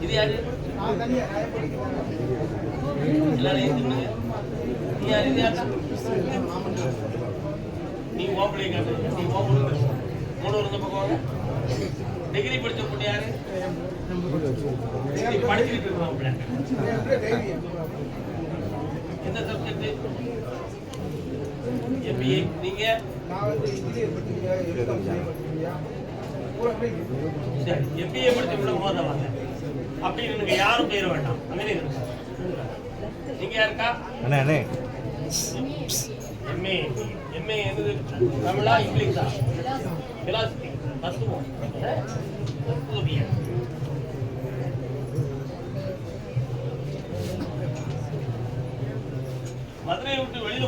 இது யாரு நீ யாரு நீ ஓம்பளை மூணு இருந்த பக்கம் டிகிரி படிச்ச பொண்ணு யாரு படிச்சுட்டு படிச்சுக்கிட்டு என்ன சப்ஜெக்ட் எம்பிஏ நீங்க சரி எம்பிஏ படிச்சு கூட போதவாங்க அப்படி நீங்க யாரும் போயிட வேண்டாம் அங்கே நீங்க யாருக்கா அண்ணே. எம்ஏ எம்ஏ என்னது தமிழா இங்கிலீஷா பிலாசபி தத்துவம் அஹ், தத்துவவியல்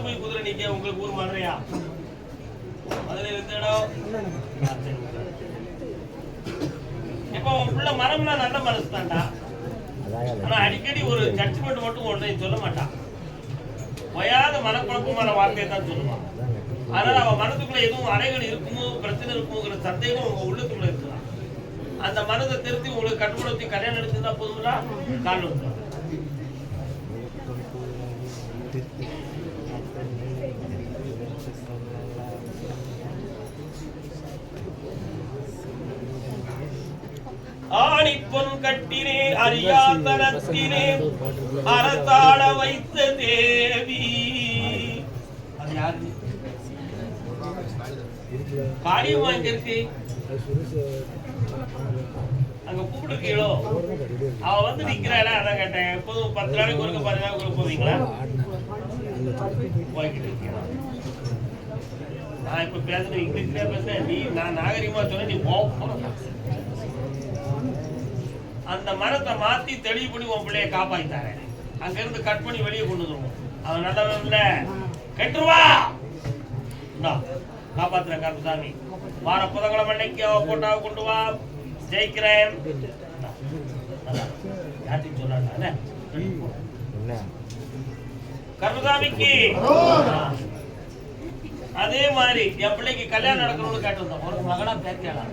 போய் குதிரை நிக்க உங்களுக்கு ஊர் மதுரையா அதுல இருந்த இடம்? இப்போ உன் பிள்ளை மரம்னா நல்ல மனசு தான்டா ஆனா அடிக்கடி ஒரு ஜட்ஜ்மெண்ட் மட்டும் ஒன்றையும் சொல்ல மாட்டான். வயாத மனக்குழப்பமான வார்த்தையை தான் சொல்லுவான். அதனால அவன் மனதுக்குள்ள எதுவும் அறைகள் இருக்குமோ பிரச்சனை இருக்குமோங்கிற சந்தேகம் உங்க உள்ளத்துக்குள்ள இருக்கலாம் அந்த மனதை திருத்தி உங்களுக்கு கட்டுப்படுத்தி கல்யாணம் எடுத்துதான் போதுங்களா கால் வந்துடும் ஆணி பொன் கட்டினே அறியாதனத்தினே அரசாட வைத்த தேவி. அது யாரு? காளியம்மா எங்க இருக்கு அங்க கூப்பிட்டுருக்கீங்களோ அவ வந்து நிக்கிறாளா? அதான் கேட்டேன். எப்போதும் பத்து நாளைக்கு ஒருக்க பதினஞ்சு நாளைக்கு ஒருக்க போவீங்களா? போய்கிட்டு இருக்கீங்களா நான் இப்ப பேசுறேன் இங்கிலீஷ்ல பேசுறேன்? நீ நான் நாகரிகமா சொன்னேன் நீ போக அந்த மரத்தை மாத்தி தெளிவு பண்ணி உன் பிள்ளைய காப்பாத்திட்டாரு அங்க இருந்து கட் பண்ணி வெளியே கொண்டு வந்துருவோம். அவன் நல்லவன் இல்ல கெட்டுருவா? இந்தா, காப்பாத்துறேன் கருப்புசாமி. வார புதன்கிழமை அன்னைக்கு அவ போட்டாவை கொண்டு வா. ஜெயிக்கிறேன்? என்ன? கருப்புசாமிக்கு. அதே மாதிரி என் பிள்ளைக்கு கல்யாணம் நடக்கணும்னு கேட்டிருந்தோம். ஒரு மகளா பேத்தியாளா.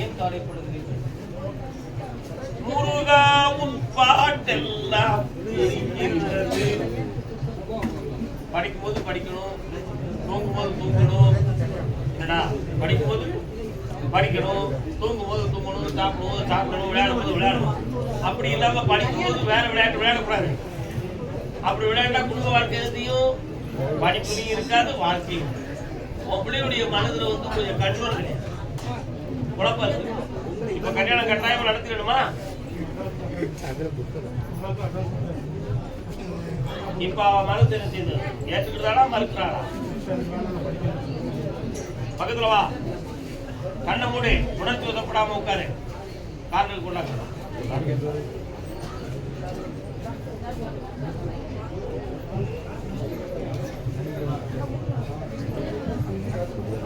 ஏன் கவலைப்படுகிறீர்கள்? முருகா உன் பாட்டெல்லாம் படிக்கும் படிக்கும்போது படிக்கணும் தூங்கும்போது தூங்கணும். என்னடா படிக்கும்போது படிக்கணும் தூங்கும்போது தூங்கணும் சாப்பிடும்போது சாப்பிடணும் விளையாடும்போது விளையாடணும். அப்படி இல்லாம படிக்கும் போது வேற விளையாட்டு விளையாடக்கூடாது. அப்படி விளையாண்டா குடும்ப வாழ்க்கை எதையும் படிப்புலையும் இருக்காது வாழ்க்கையும் உன் பிள்ளையுடைய மனதுல வந்து கொஞ்சம் கண்ட்ரோல் கிடையாது குழப்பம் இருக்கு இப்ப கல்யாணம் கட்டாயமாக நடத்திடணுமா? இப்ப அவன் மனது என்ன செய்யுது ஏற்றுக்கிட்டாளா மறுக்கிறாளா பக்கத்துல வா. கண்ணை மூடி. உணர்ச்சி வசப்படாம உட்காரு. கார்கள் கொண்டாங்க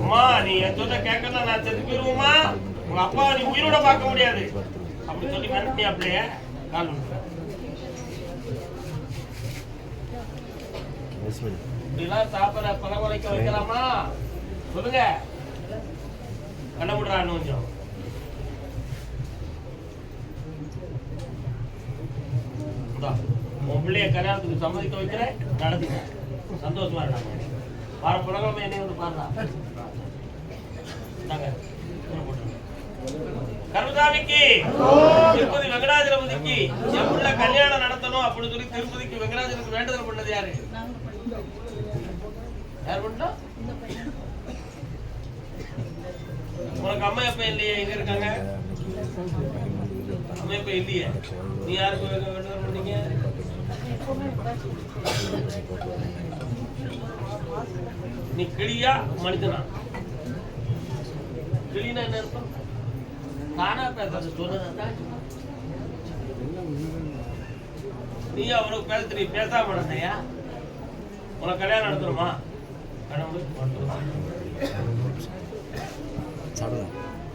அம்மா நீ என் கேட்கறதா நான் செத்து போயிருவோமா உங்க அப்பா நீ உயிரோட பார்க்க முடியாது. அப்படி சொல்லி மிரட்டி அப்படியே கால் இப்படிலாம் சாப்பிட பல குலைக்க வைக்கலாமா? சொல்லுங்க. கண்ண இன்னும் கொஞ்சம். உன் பிள்ளைய கல்யாணத்துக்கு சம்மதிக்க வைக்கிறேன் நடத்துக்க சந்தோஷமா இருக்காங்க வார புலகிழமை என்னை வந்து பாருடா. இந்தாங்க, திருப்பதி வெங்கடாஜலபதிக்கு என் கல்யாணம் நடத்தணும் அப்படின்னு சொல்லி திருப்பதிக்கு வெங்கடாஜலபதி வேண்டுதல் பண்ணது யாரு? யார் பண்ணா? உனக்கு அம்மா அப்பா இல்லையே? எங்க இருக்காங்க? அம்மா அப்பா இல்லையே? நீ யாருக்கு வேண்டுதல் பண்ணீங்க? நீ கிளியா? மனிதனா? என்ன அர்த்தம் தானா பேசுறது சொன்னதா நீ அவனுக்கு பேச தெரியும் பேசாம நடந்தையா உனக்கு கல்யாணம் நடத்தணுமா கடவுள் சாப்பிடுங்க.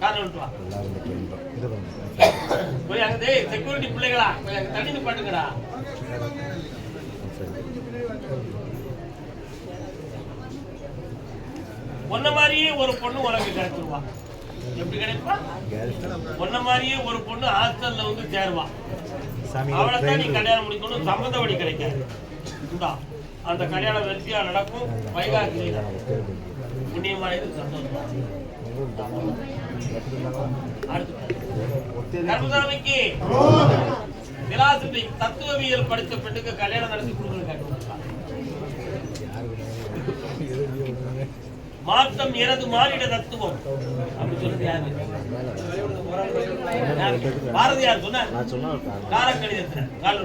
காரணம் விட்டு வா எல்லாரும் கேள்வி இது பண்ணுங்க போய் அங்க டேய் செக்யூரிட்டி பிள்ளைகளா? போய் அங்க தண்ணி நிப்பாட்டுங்கடா. மாதிரியே ஒரு பொண்ணு உனக்கு கிடைச்சிருவா. எப்படி கிடைப்பா மாதிரியே ஒரு பொண்ணு ஹாஸ்டல்ல வந்து சேருவா. சாமி அவளை தான் நீ கல்யாணம் முடிக்கணும் சம்மந்தப்படி கிடைக்காது இந்தா, அந்த கல்யாணம் வெற்றியா நடக்கும்? வைகாசி. புண்ணியமானது சந்தோஷமா. அடுத்து. கர்மசாமிக்கு பிலாசபி தத்துவவியல் படித்த பெண்ணுக்கு கல்யாணம் நடத்தி கொடுக்கணும் மாற்றம் எனது மாறிட தத்துவம். அப்படி சொல்றது யாரு? யாரு? பாரதியார் சொன்ன அது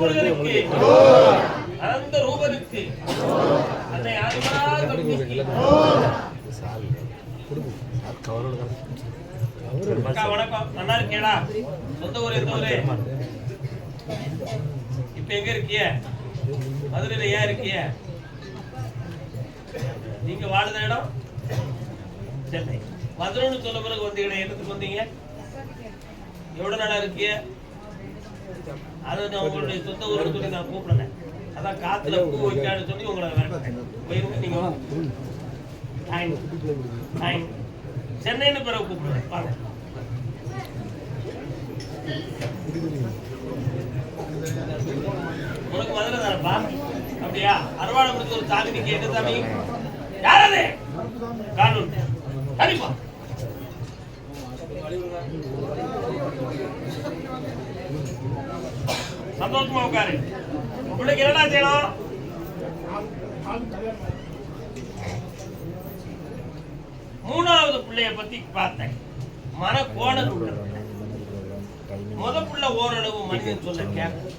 கொஞ்சம் முருகனுக்கு. அனந்த ரூபனுக்கு. அன்னை அக்கா வணக்கம். நல்லா இருக்கேடா. சொந்த ஊர் எந்த ஊரு? இப்ப எங்க இருக்கிய? மதுரையில ஏன் இருக்கிய நீங்க வாழ்ந்த இடம்? சென்னை. மதுரைன்னு சொன்ன பிறகு வந்தீங்க என்னத்துக்கு வந்தீங்க? எவ்வளவு நாளா இருக்கிய அதை நான் உங்களுடைய சொந்த ஊருக்கு சொல்லி நான் கூப்பிடல. அதான் காத்துல பூ வைக்கான்னு சொல்லி உங்களை போயிருங்க நீங்க சென்னைன்னு பிறகு கூப்பிடுறேன். பாருங்க உனக்கு மதுரை தானப்பா அப்படியா? அறுவாடை முடிச்சு ஒரு சாமி நீங்க சாமி. யார் அது கானூன் கண்டிப்பா சந்தோஷமா உட்காரு. உங்களுக்கு என்னடா செய்யணும்? மூணாவது பிள்ளைய பத்தி பார்த்தேன். மன கோணல் உள்ளது முத புள்ள ஓரளவு மனிதன் சொல்ல கேட்கும்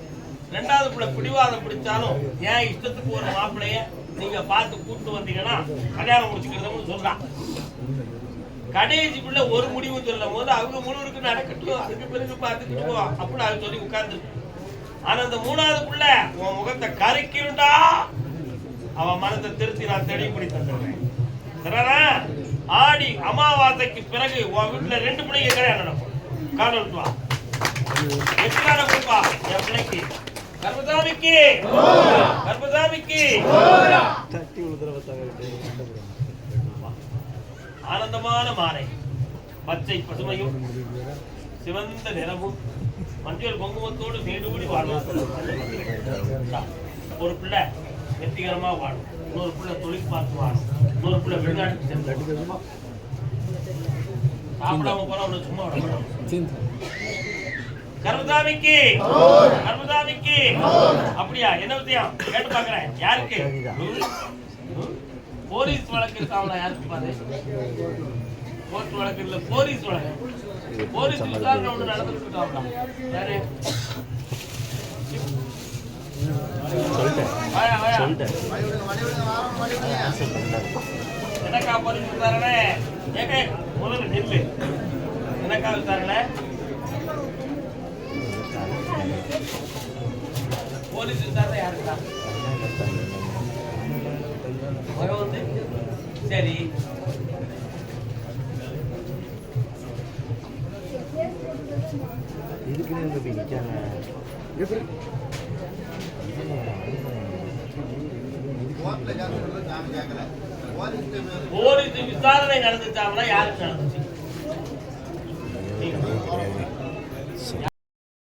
ரெண்டாவது புள்ள பிடிவாதம் பிடிச்சாலும் ஏன் இஷ்டத்துக்கு ஒரு மாப்பிளைய நீங்க பார்த்து கூட்டு வந்தீங்கன்னா கல்யாணம் முடிச்சுக்கிறதுன்னு சொல்றான். கடைசி புள்ள ஒரு முடிவு சொல்லும் போது அவங்க முழுவதுக்கு நடக்கட்டும். அதுக்கு பிறகு பார்த்துக்கிட்டுவோம் அப்படின்னு அது சொல்லி உட்கார்ந்து ஆனா அந்த மூணாவது புள்ள உன் முகத்தை கரைக்கிருண்டா அவன் மனத்தை திருத்தி நான் தெளிவு பண்ணி தந்துடுறேன் ஆடி அமாவாசைக்கு பிறகு உன் வீட்டுல ரெண்டு பிள்ளைங்க கல்யாணம் நடக்கும். காரணம் தட்டி பார்த்தாங்க ஆனந்தமான மாலை. பச்சை பசுமையும் சிவந்த நிறமும் மஞ்சள் குங்குமத்தோடு நீடுபடி வாழ்வார்கள் ஒரு பிள்ளை வெற்றிகரமா வாழும். இன்னொரு பிள்ளை தொழில் பார்த்து வாழும். இன்னொரு பிள்ளை வெளிநாட்டுக்கு சென்று சாப்பிடாம போனா சும்மா விட மாட்டான். கர்மசாமிக்கு கர்மசாமிக்கு அப்படியா? என்ன விஷயம் கேட்டு பாக்குறேன். யாருக்கு? போலீஸ் வழக்கு இருக்காங்களா யாருக்கு பாரு? கோர்ட் வழக்கு இல்ல போலீஸ் வழக்கு. போலீஸ் விசாரணை ஒண்ணு நடந்துட்டு இருக்காங்களா யாரு? எனக்கா போலீஸ் விசாரணை? ஏங்க முதல்ல நில்லு. எனக்கா விசாரணை? யாருக்கா வந்து? சரி. இதுக்குன்னு போய் நிற்காங்க போலீஸ் விசாரணை நடந்துச்சாங்களா? யாருக்கு நடந்துச்சு?